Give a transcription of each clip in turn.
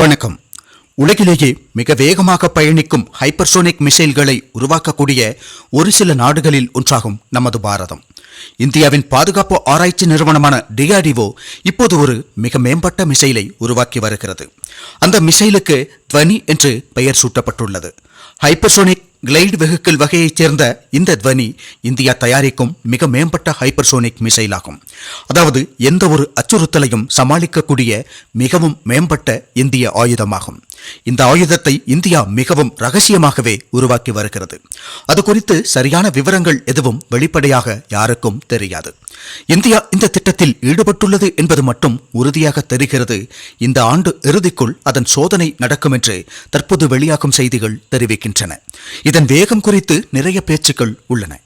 வணக்கம். உலகிலேயே மிக வேகமாக பயணிக்கும் ஹைப்பர்சோனிக் மிசைல்களை உருவாக்கக்கூடிய ஒரு சில நாடுகளில் ஒன்றாகும் நமது பாரதம். இந்தியாவின் பாதுகாப்பு ஆராய்ச்சி நிறுவனமான டிஆர்டிஓ இப்போது ஒரு மிக மேம்பட்ட மிசைலை உருவாக்கி வருகிறது. அந்த மிசைலுக்கு துவனி என்று பெயர் சூட்டப்பட்டுள்ளது. ஹைப்பர்சோனிக் கிளைட் வெஹிக்கிள் வகையைச் சேர்ந்த இந்த துவனி இந்தியா தயாரிக்கும் மிக மேம்பட்ட ஹைப்பர்சோனிக் மிசைல் ஆகும் அதாவது எந்த ஒரு அச்சுறுத்தலையும் சமாளிக்கக்கூடிய மிகவும் மேம்பட்ட இந்திய ஆயுதமாகும். இந்த ஆயுதத்தை இந்தியா மிகவும் ரகசியமாகவே உருவாக்கி வருகிறது. அது குறித்து சரியான விவரங்கள் எதுவும் வெளிப்படையாக யாருக்கும் தெரியாது. இந்தியா இந்த திட்டத்தில் ஈடுபட்டுள்ளது என்பது மட்டும் உறுதியாக தெரிகிறது. இந்த ஆண்டு இறுதிக்குள் அதன் சோதனை நடக்கும் என்று தற்போது வெளியாகும் செய்திகள் தெரிவிக்கின்றன. இதன் வேகம் குறித்து நிறைய பேச்சுக்கள் உள்ளன.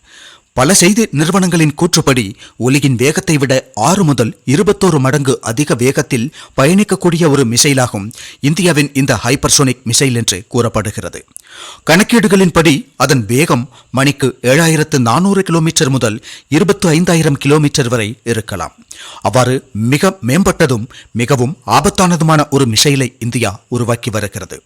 பல செய்தி நிறுவனங்களின் கூற்றுப்படி ஒலியின் வேகத்தை விட ஆறு முதல் இருபத்தோரு மடங்கு அதிக வேகத்தில் பயணிக்கக்கூடிய ஒரு மிசைலாகும் இந்தியாவின் இந்த ஹைப்பர்சோனிக் மிசைல் என்று கூறப்படுகிறது. கணக்கீடுகளின்படி அதன் வேகம் மணிக்கு ஏழாயிரத்து நானூறு கிலோமீட்டர் முதல் இருபத்து ஐந்தாயிரம் கிலோமீட்டர் வரை இருக்கலாம். அவ்வாறு மிக மேம்பட்டதும் மிகவும் ஆபத்தானதுமான ஒரு மிசைலை இந்தியா உருவாக்கி வருகிறது.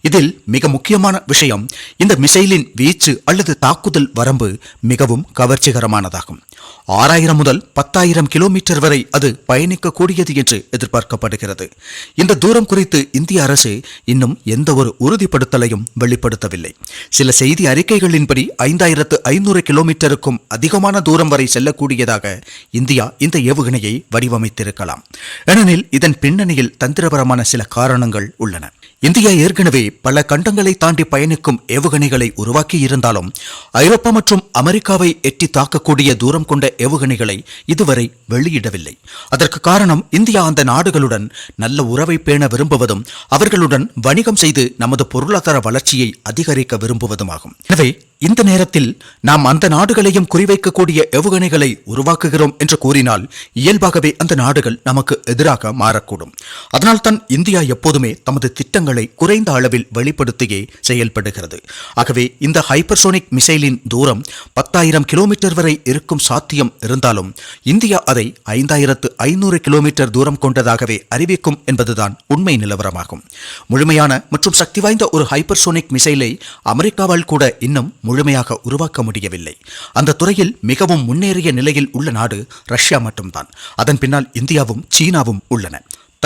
இதில் மிக முக்கியமான விஷயம் இந்த மிசைலின் வீச்சு அல்லது தாக்குதல் வரம்பு மிகவும் கவர்ச்சிகரமானதாகும். ஆறாயிரம் முதல் பத்தாயிரம் கிலோமீட்டர் வரை அது பயணிக்கக்கூடியது என்று எதிர்பார்க்கப்படுகிறது. இந்த தூரம் குறித்து இந்திய அரசு இன்னும் எந்த ஒரு உறுதிப்படுத்தலையும் வெளிப்படுத்தவில்லை. சில செய்தி அறிக்கைகளின்படி ஐந்தாயிரத்து ஐநூறு கிலோமீட்டருக்கும் அதிகமான தூரம் வரை செல்லக்கூடியதாக இந்தியா இந்த ஏவுகணையை வடிவமைத்திருக்கலாம். ஏனெனில் இதன் பின்னணியில் தந்திரபரமான சில காரணங்கள் உள்ளன. இந்தியா ஏற்கனவே பல கண்டங்களை தாண்டி பயணிக்கும் ஏவுகணைகளை உருவாக்கி இருந்தாலும் ஐரோப்பா மற்றும் அமெரிக்காவை எட்டி தாக்கக்கூடிய தூரம் கொண்ட ஏவுகணைகளை இதுவரை வெளியிடவில்லை. அதற்கு காரணம் இந்தியா அந்த நாடுகளுடன் நல்ல உறவை பேண விரும்புவதும் அவர்களுடன் வணிகம் செய்து நமது பொருளாதார வளர்ச்சியை அதிகரிக்க விரும்புவதுமாகும். எனவே இந்த நேரத்தில் நாம் அந்த நாடுகளையும் குறிவைக்கக்கூடிய ஏவுகணைகளை உருவாக்குகிறோம் என்று கூறினால் இயல்பாகவே அந்த நாடுகள் நமக்கு எதிராக மாறக்கூடும். அதனால்தான் இந்தியா எப்போதுமே தமது திட்டங்களை குறைந்த அளவில் வெளிப்படுத்தியே செயல்படுகிறது. ஆகவே இந்த ஹைப்பர்சோனிக் மிசைலின் தூரம் பத்தாயிரம் கிலோமீட்டர் வரை இருக்கும் சாத்தியம் இருந்தாலும் இந்தியா அதை ஐந்தாயிரத்து ஐநூறு கிலோமீட்டர் தூரம் கொண்டதாகவே அறிவிக்கும் என்பதுதான் உண்மை நிலவரமாகும். முழுமையான மற்றும் சக்தி வாய்ந்த ஒரு ஹைப்பர்சோனிக் மிசைலை அமெரிக்காவால் கூட இன்னும் முழுமையாக உருவாக்க முடியவில்லை. அந்த துறையில் மிகவும் முன்னேறிய நிலையில் உள்ள நாடு ரஷ்யா மட்டும்தான். அதன் பின்னால் இந்தியாவும் சீனாவும் உள்ளன.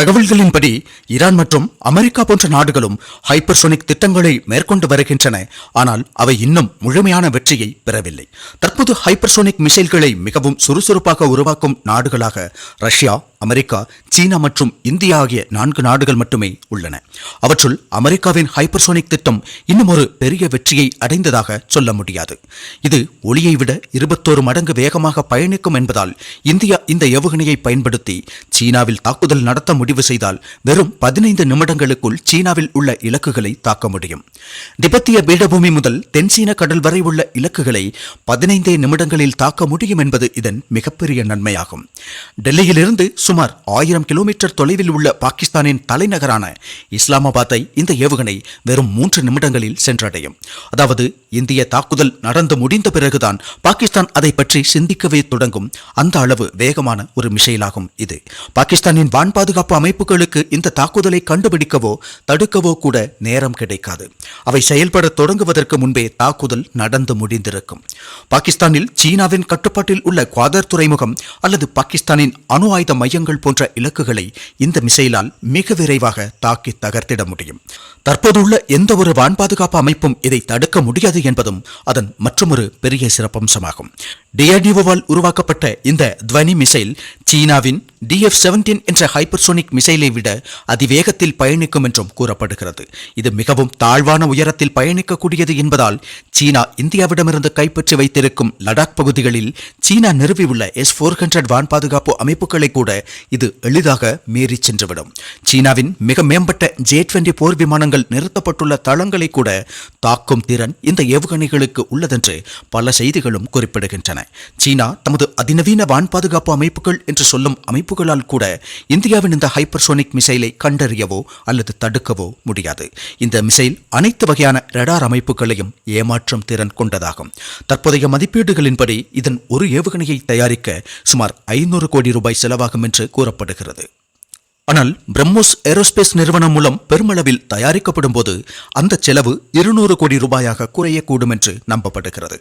தகவல்களின்படி ஈரான் மற்றும் அமெரிக்கா போன்ற நாடுகளும் ஹைப்பர்சோனிக் திட்டங்களை மேற்கொண்டு வருகின்றன. ஆனால் அவை இன்னும் முழுமையான வெற்றியை பெறவில்லை. தற்போது ஹைப்பர்சோனிக் மிசைல்களை மிகவும் சுறுசுறுப்பாக உருவாக்கும் நாடுகளாக ரஷ்யா அமெரிக்கா சீனா மற்றும் இந்தியா ஆகிய நான்கு நாடுகள் மட்டுமே உள்ளன. அவற்றுள் அமெரிக்காவின் ஹைப்பர்சோனிக் திட்டம் இன்னும் ஒரு பெரிய வெற்றியை அடைந்ததாக சொல்ல முடியாது. இது ஒளியை விட இருபத்தோரு மடங்கு வேகமாக பயணிக்கும் என்பதால் இந்தியா இந்த ஏவுகணையை பயன்படுத்தி சீனாவில் தாக்குதல் நடத்த முடிவு செய்தால் வெறும் பதினைந்து நிமிடங்களுக்குள் சீனாவில் உள்ள இலக்குகளை தாக்க முடியும். திபெத்திய பீடபூமி முதல் தென்சீன கடல் வரை உள்ள இலக்குகளை பதினைந்தே நிமிடங்களில் தாக்க முடியும் என்பது இதன் மிகப்பெரிய நன்மையாகும். டெல்லியிலிருந்து சுமார் ஆயிரம் கிலோமீட்டர் தொலைவில் உள்ள பாகிஸ்தானின் தலைநகரான இஸ்லாமாபாத்தை இந்த ஏவுகணை வெறும் மூன்று நிமிடங்களில் சென்றடையும். அதாவது இந்திய தாக்குதல் நடந்து முடிந்த பிறகுதான் பாகிஸ்தான் அதை பற்றி சிந்திக்கவே தொடங்கும் அந்த அளவு வேகமான ஒரு மிசைலாகும் இது. பாகிஸ்தானின் வான் பாதுகாப்பு அமைப்புகளுக்கு இந்த தாக்குதலை கண்டுபிடிக்கவோ தடுக்கவோ கூட நேரம் கிடைக்காது. அவை செயல்பட தொடங்குவதற்கு முன்பே தாக்குதல் நடந்து முடிந்திருக்கும். பாகிஸ்தானில் சீனாவின் கட்டுப்பாட்டில் உள்ள குவாதர் துறைமுகம் அல்லது பாகிஸ்தானின் அணு ஆயுத மையங்கள் போன்ற இலக்குகளை இந்த மிசைலால் மிக விரைவாக தாக்கி தகர்த்திட முடியும். தற்போதுள்ள எந்த ஒரு வான் பாதுகாப்பு அமைப்பும் இதை தடுக்க முடியாது என்பதும் அதன் மற்றொரு பெரிய சிறப்பம்சமாகும். டிஆர்டிஓவால் உருவாக்கப்பட்ட இந்த துவனி மிசைல் சீனாவின் டிஎஃப் செவன்டீன் என்ற ஹைப்பர்சோனிக் மிசைலை விட அதிவேகத்தில் பயணிக்கும் என்றும் கூறப்படுகிறது. இது மிகவும் தாழ்வான உயரத்தில் பயணிக்கக்கூடியது என்பதால் சீனா இந்தியாவிடமிருந்து கைப்பற்றி வைத்திருக்கும் லடாக் பகுதிகளில் சீனா நிறுவியுள்ள எஸ் போர் ஹண்ட்ரட் வான் பாதுகாப்பு அமைப்புகளை கூட இது எளிதாக மீறி சென்றுவிடும். சீனாவின் மிக மேம்பட்ட ஜே டுவெண்டி போர் விமானங்கள் நிறுத்தப்பட்டுள்ள தளங்களை கூட தாக்கும் திறன் இந்த ஏவுகணைகளுக்கு உள்ளதென்று பல செய்திகளும் குறிப்பிடுகின்றன. சீனா தமது அதிநவீன வான் பாதுகாப்பு அமைப்புகள் என்று சொல்லும் அமைப்புகளால் கூட இந்தியாவின் இந்த ஹைப்பர்சோனிக் மிசைலை கண்டறியவோ அல்லது தடுக்கவோ முடியாது. இந்த மிசைல் அனைத்து வகையான ரடார் அமைப்புகளையும் ஏமாற்றும் திறன் கொண்டதாகும். தற்போதைய மதிப்பீடுகளின்படி இதன் ஒரு ஏவுகணையை தயாரிக்க சுமார் ஐநூறு கோடி ரூபாய் செலவாகும் என்று கூறப்படுகிறது. ஆனால் பிரம்மோஸ் ஏரோஸ்பேஸ் நிறுவனம் மூலம் பெருமளவில் தயாரிக்கப்படும் போது அந்த செலவு இருநூறு கோடி ரூபாயாக குறையக்கூடும் என்று நம்பப்படுகிறது.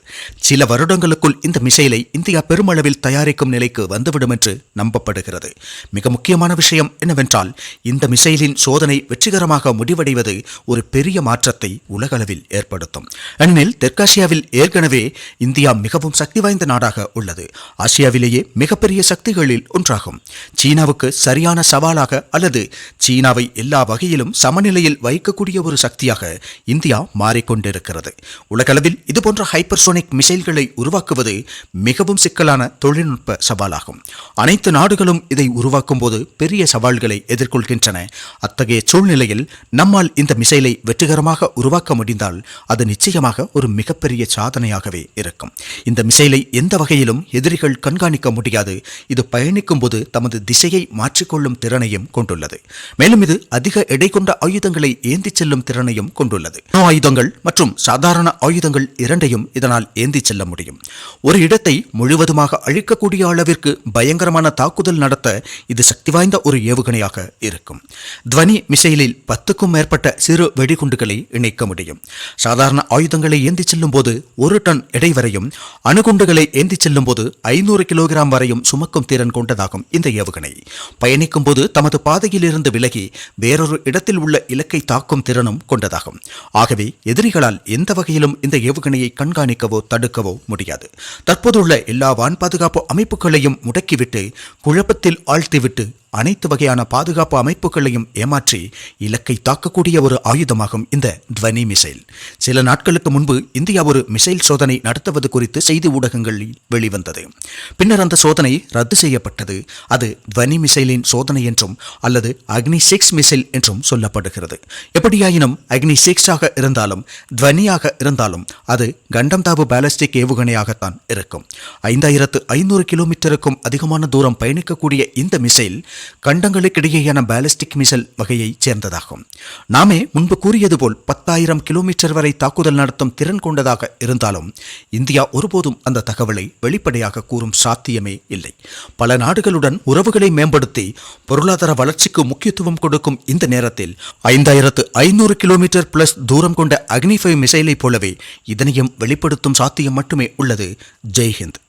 சில வருடங்களுக்குள் இந்த மிசைலை இந்தியா பெருமளவில் தயாரிக்கும் நிலைக்கு வந்துவிடும் என்று நம்பப்படுகிறது. மிக முக்கியமான விஷயம் என்னவென்றால் இந்த மிசைலின் சோதனை வெற்றிகரமாக முடிவடைவது ஒரு பெரிய மாற்றத்தை உலகளவில் ஏற்படுத்தும். ஏனெனில் தெற்காசியாவில் ஏற்கனவே இந்தியா மிகவும் சக்தி வாய்ந்த நாடாக உள்ளது. ஆசியாவிலேயே மிகப்பெரிய சக்திகளில் ஒன்றாகும். சீனாவுக்கு சரியான சவாலாக அல்லது சீனாவை எல்லா வகையிலும் சமநிலையில் வைக்கக்கூடிய ஒரு சக்தியாக இந்தியா மாறிக்கொண்டிருக்கிறது. உலகளவில் இதுபோன்ற ஹைப்பர்சோனிக் மிசைல்களை உருவாக்குவது மிகவும் சிக்கலான தொழில்நுட்ப சவாலாகும். அனைத்து நாடுகளும் இதை உருவாக்கும் போது பெரிய சவால்களை எதிர்கொள்கின்றன. அத்தகைய சூழ்நிலையில் நம்மால் இந்த மிசைலை வெற்றிகரமாக உருவாக்க முடிந்தால் அது நிச்சயமாக ஒரு மிகப்பெரிய சாதனையாகவே இருக்கும். இந்த மிசைலை எந்த வகையிலும் எதிரிகள் கண்காணிக்க முடியாது. இது பயணிக்கும் போது தமது திசையை மாற்றிக்கொள்ளும் திறனையும் கொண்டுள்ளது. மேலும் இது அதிக எடை கொண்ட ஆயுதங்களை ஏந்திச் செல்லும் திறனையும் கொண்டுள்ளது. ஆயுதங்கள் மற்றும் சாதாரண ஆயுதங்கள் இரண்டையும் இதனால் ஏந்திச் செல்ல முடியும். ஒரு இடத்தை முழுவதுமாக அழிக்கக்கூடிய அளவிற்கு பயங்கரமான தாக்குதல் நடத்த இது சக்தி வாய்ந்த ஒரு ஏவுகணையாக இருக்கும். துவனி மிசைலில் பத்துக்கும் மேற்பட்ட சிறு வெடிகுண்டுகளை இணைக்க முடியும். சாதாரண ஆயுதங்களை ஏந்திச் செல்லும் போது ஒரு டன் எடை வரையும் அணுகுண்டுகளை ஏந்திச் செல்லும் போது ஐநூறு கிலோகிராம் வரையும் சுமக்கும் திறன் கொண்டதாகும் இந்த ஏவுகணை. பயணிக்கும் போது தமது பாதையிலிருந்து விலகி வேறொரு இடத்தில் உள்ள இலக்கை தாக்கும் திறனும் கொண்டதாகும். ஆகவே எதிரிகளால் எந்த வகையிலும் இந்த ஏவுகணையை கண்காணிக்கவோ தடுக்கவோ முடியாது. தற்போதுள்ள எல்லா வான் பாதுகாப்பு அமைப்புகளையும் முடக்கிவிட்டு குழப்பத்தில் ஆழ்த்திவிட்டு அனைத்து வகையான பாதுகாப்பு அமைப்புகளையும் ஏமாற்றி இலக்கை தாக்கக்கூடிய ஒரு ஆயுதமாகும் இந்த துவனி மிசைல். சில நாட்களுக்கு முன்பு இந்தியா ஒரு மிசைல் சோதனை நடத்துவது குறித்து செய்தி ஊடகங்களில் வெளிவந்தது. பின்னர் அந்த சோதனை ரத்து செய்யப்பட்டது. அது துவனி மிசைலின் சோதனை என்றும் அல்லது அக்னி சிக்ஸ் மிசைல் என்றும் சொல்லப்படுகிறது. எப்படியாயினும் அக்னி சிக்ஸாக இருந்தாலும் துவனியாக இருந்தாலும் அது கண்டம்தாவு பாலஸ்டிக் ஏவுகணையாகத்தான் இருக்கும். ஐந்தாயிரத்து ஐநூறு கிலோமீட்டருக்கும் அதிகமான தூரம் பயணிக்கக்கூடிய இந்த மிசைல் கண்டங்களுக்கிடையேயான பாலிஸ்டிக் மிசைல் வகையைச் சேர்ந்ததாகும். நாமே முன்பு கூறியது போல் பத்தாயிரம் கிலோமீட்டர் வரை தாக்குதல் நடத்தும் திறன் கொண்டதாக இருந்தாலும் இந்தியா ஒருபோதும் அந்த தகவலை வெளிப்படையாக கூறும் சாத்தியமே இல்லை. பல நாடுகளுடன் உறவுகளை மேம்படுத்தி பொருளாதார வளர்ச்சிக்கு முக்கியத்துவம் கொடுக்கும் இந்த நேரத்தில் ஐந்தாயிரத்து ஐநூறு கிலோமீட்டர் பிளஸ் தூரம் கொண்ட அக்னிஃபை மிசைலை போலவே இதனையும் வெளிப்படுத்தும் சாத்தியம் மட்டுமே உள்ளது. ஜெய்ஹிந்த்.